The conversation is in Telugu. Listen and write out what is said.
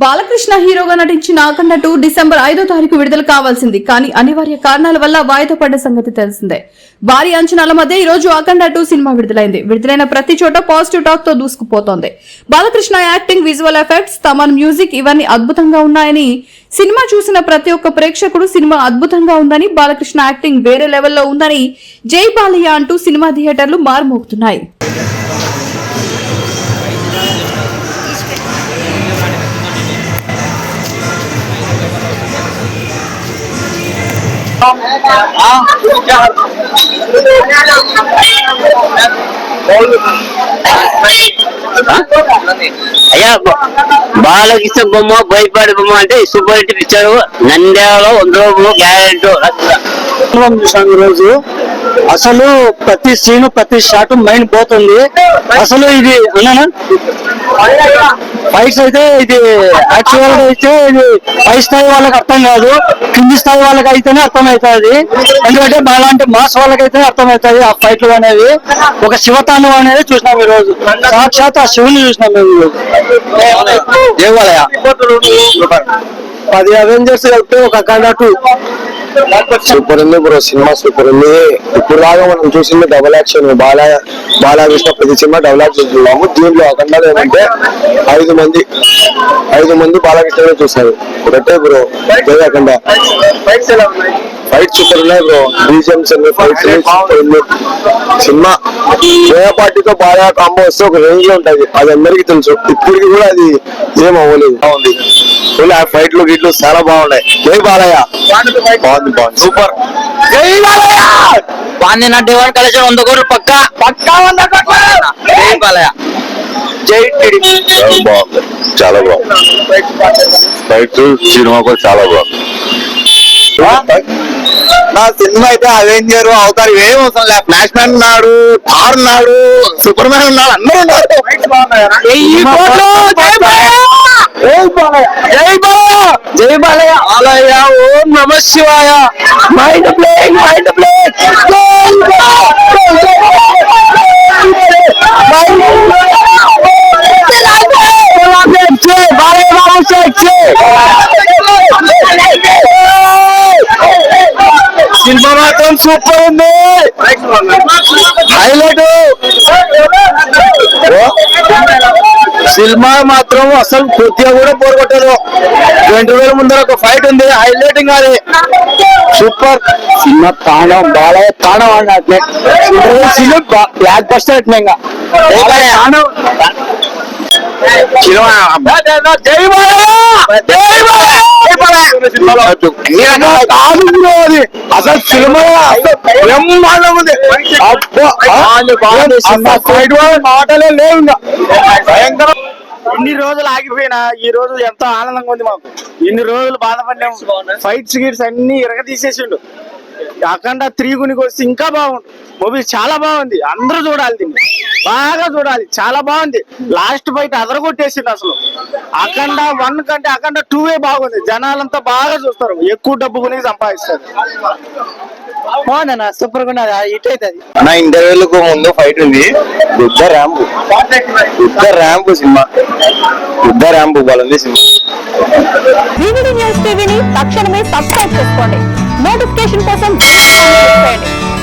బాలకృష్ణ హీరోగా నటించిన అఖండ టూ డిసెంబర్ ఐదో తారీఖు విడుదల కావాల్సింది. కానీ అనివార్య కారణాల వల్ల వాయిదా పడ్డ సంగతి తెలిసిందే. భారీ అంచనాల మధ్య ఈ రోజు అఖండ టూ సినిమా విడుదలైంది. విడుదలైన ప్రతి చోట పాజిటివ్ టాక్తో దూసుకుపోతోంది. Balakrishna acting visual effects Thaman music ఇవన్నీ అద్భుతంగా ఉన్నాయని సినిమా చూసిన ప్రతి ఒక్క ప్రేక్షకుడు సినిమా అద్భుతంగా ఉందని బాలకృష్ణ యాక్టింగ్ వేరే లెవెల్లో ఉందని జై బాలయ్య అంటూ సినిమా థియేటర్లు మారుమోగుతున్నాయి. అయ్యా బ- బాలకృష్ణ బొమ్మ భయపడి బొమ్మ అంటే సూపర్ హిట్ పిక్చర్ నంద్యాలలో వంద రూపాయలు గ్యారెంటీ. చూసాను రోజు. అసలు ప్రతి సీన్ ప్రతి షాట్ మైండ్ పోతుంది. అసలు ఇది అన్నానా? ఫైట్స్ అయితే ఇది యాక్చువల్గా అయితే ఇది పై స్థాయి వాళ్ళకి అర్థం కాదు. కింది స్థాయి వాళ్ళకి అయితేనే అర్థం అవుతుంది ఎందుకంటే మాలాంటి మాస్ వాళ్ళకైతే అర్థం అవుతుంది ఆ ఫైట్లు అనేది ఒక శివతాండం అనేది చూసినాం ఈ రోజు సాక్షాత్ ఆ శివుని చూసినాం మేము దేవాలయ పది అవెంజర్స్ కలిపితే ఒక అఖండ టూ. సూపర్ ఉంది బ్రో సినిమా సూపర్ ఉంది. ఇప్పుడు దాకా మనం చూసింది డబుల్ యాక్షన్ బాలా చేసిన ప్రతి సినిమా డబుల్ యాక్షన్ చూసాము. దీంట్లో అఖండాలు ఏమంటే ఐదు మంది ఐదు మంది బాలకృష్ణ చూస్తారు ఒకటే బ్రో అఖండ. ఫైట్ సూపర్ ఉన్నాయి బ్రో. బీజిఎంస్ ఫైట్స్ సూపర్ ఉంది. సినిమా జయ పార్టీతో బాగా కాంబో వస్తే ఒక రేంజ్లో ఉంటుంది అది అందరికీ తెలుసు. ఇప్పటికి కూడా అది ఏం అవ్వలేదు. బాగుంది. ఫుల్ ఆ ఫైట్లు గిట్లు చాలా బాగున్నాయి. జై బాలయ్య. బాగుంది బాగుంది. సూపర్. జై బాలయ్య! బాంది నా డివైన్ కలెక్షన్ వంద కోట్లు పక్క. పక్కా వంద కోట్ల. జై బాలయ్య. జై టిడి. బాగుంది. చాలా బాగుంది. ఫైట్ సినిమా కూడా చాలా బాగుంది. నా సినిమా అయితే అవెంజర్ అవుతారు ఏం అవసరం లేదు ఫ్లాష్ మ్యాన్ ఉన్నాడు థార్ ఉన్నాడు సూపర్ మ్యాన్ ఉన్నాడు అందరూ ఉన్నారు. జై బాలయ్య! జై బాలయ్య జై బాలయ్య జై బాలయ్య బాలయ్య ఓం నమ శివాయ mind blowing mind blowing Balayya Babu cinema మాత్రం సూపర్ ఉంది హైలైట్ సినిమా మాత్రం అసలు కొద్దిగా కూడా పోరగొట్టదు రెండు వేల ముందర ఒక ఫైట్ ఉంది హైలైటింగ్ అది. సూపర్ సినిమా తాండం బాలయ్య అన్నట్లే సినిమా బ్లాక్ బస్టర్ అట్లే ఇంకా. బాలయ్య తాండం. సినిమా జై బాలయ్య! జై బాలయ్య! అది. అసలు సినిమా బ్రహ్మాండం ఉంది మాటలే లేవు. భయంకరం. ఇన్ని రోజులు ఆగిపోయినా ఈ రోజు ఎంతో ఆనందంగా ఉంది మాకు. ఇన్ని రోజులు బాధపడ్డాము. ఫైట్స్ గిట్స్ అన్ని ఇరగ తీసేసిండు అఖండ త్రీ గునికి వస్తే ఇంకా బాగుండు. మూవీ చాలా బాగుంది. అందరూ చూడాలి దీన్ని. బాగా చూడాలి. చాలా బాగుంది. లాస్ట్ ఫైట్ అదరగొట్టేసిండు అసలు. అఖండ వన్ కంటే అఖండ టూ ఏ బాగుంది. జనాలంతా బాగా చూస్తారు. ఎక్కువ డబ్బు కొని సంపాదిస్తారు. బాగుందన్న సూపర్గా ఉన్నది. హిట్ అవుతుంది నా ఇంటర్వ్యూలకు ముందు ఫైట్ ఉంది. యుద్ధ ర్యాంపు యుద్ధ ర్యాంపు సినిమా. యుద్ధ ర్యాంపు బాగుంది సినిమా. వివిడి న్యూస్ టీవీని తక్షణమే సబ్స్క్రైబ్ చేసుకోండి. నోటిఫికేషన్ కోసం